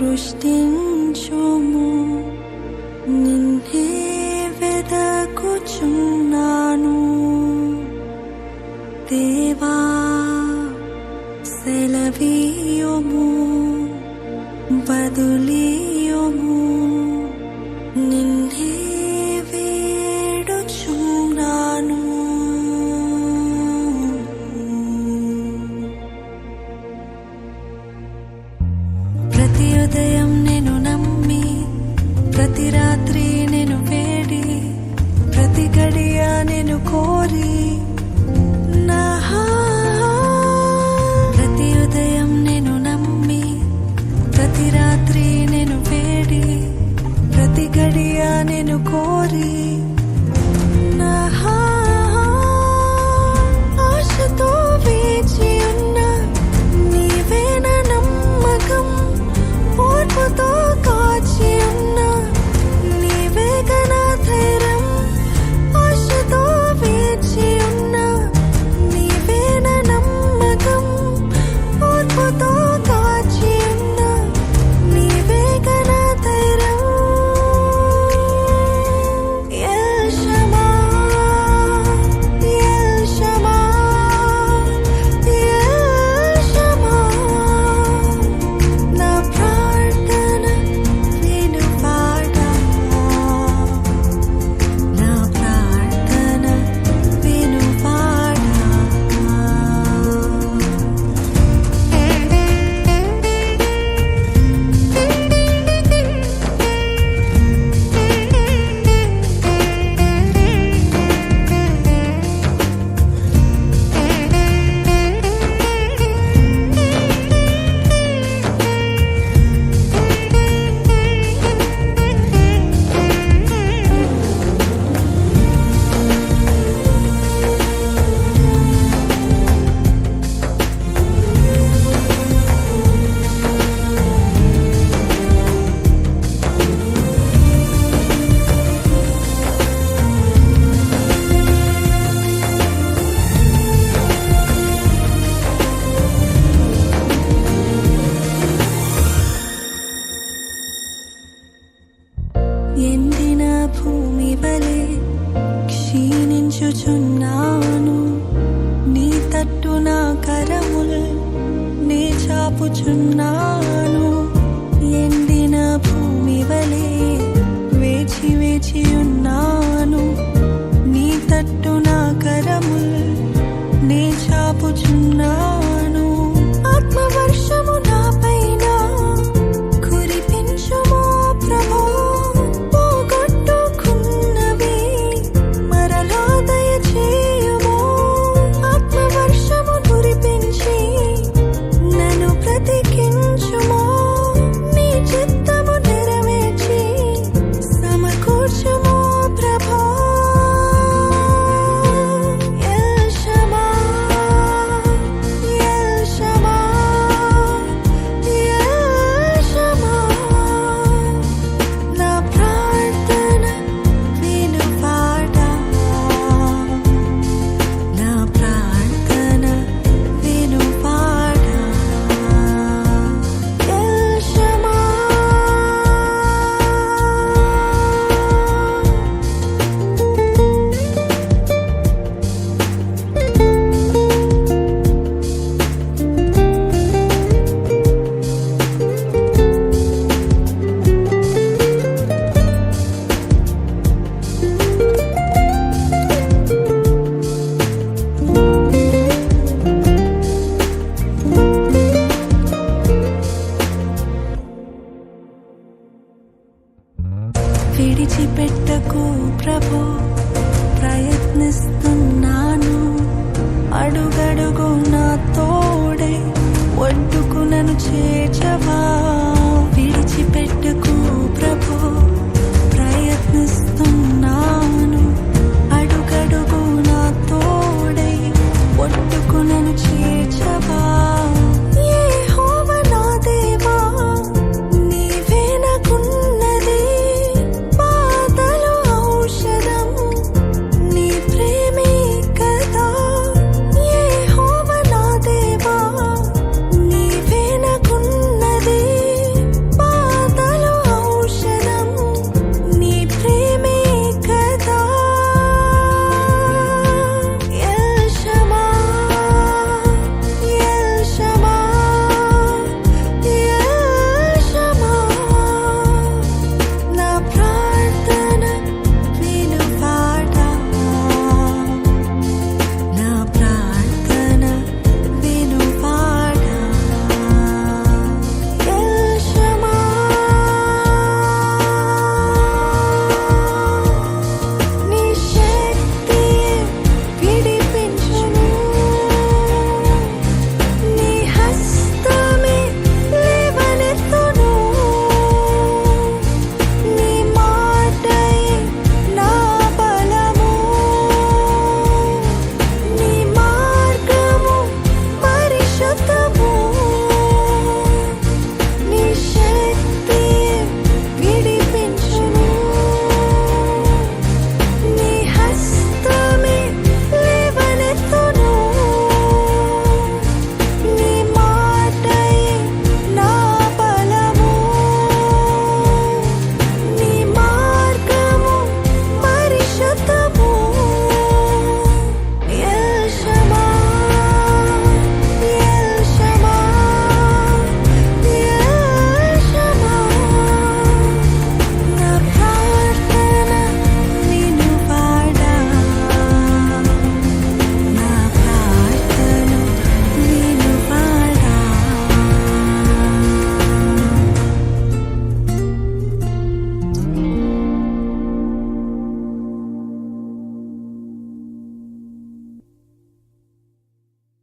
సృష్టించుము. నిన్నే వెదకుచున్నాను దేవా సెలవీయము బదులీయము. నిన్నే హృదయం నేను నమ్మి ప్రతి రాత్రి నేను వేడి ప్రతి గడియ నేను కోరి తట్టు నా కరముల్ నే చాపుచున్నాను. ఎండిన భూమి వలె వేచి వేచి ఉన్నాను. నీ తట్టు నా కరముల్ నే చాపుచున్నాను. విడిచిపెట్టకు ప్రభు. ప్రయత్నిస్తున్నాను. అడుగడుగు నా తోడే. ఒడ్డుకు నన్ను చేర్చవా. విడిచిపెట్టకు ప్రభు.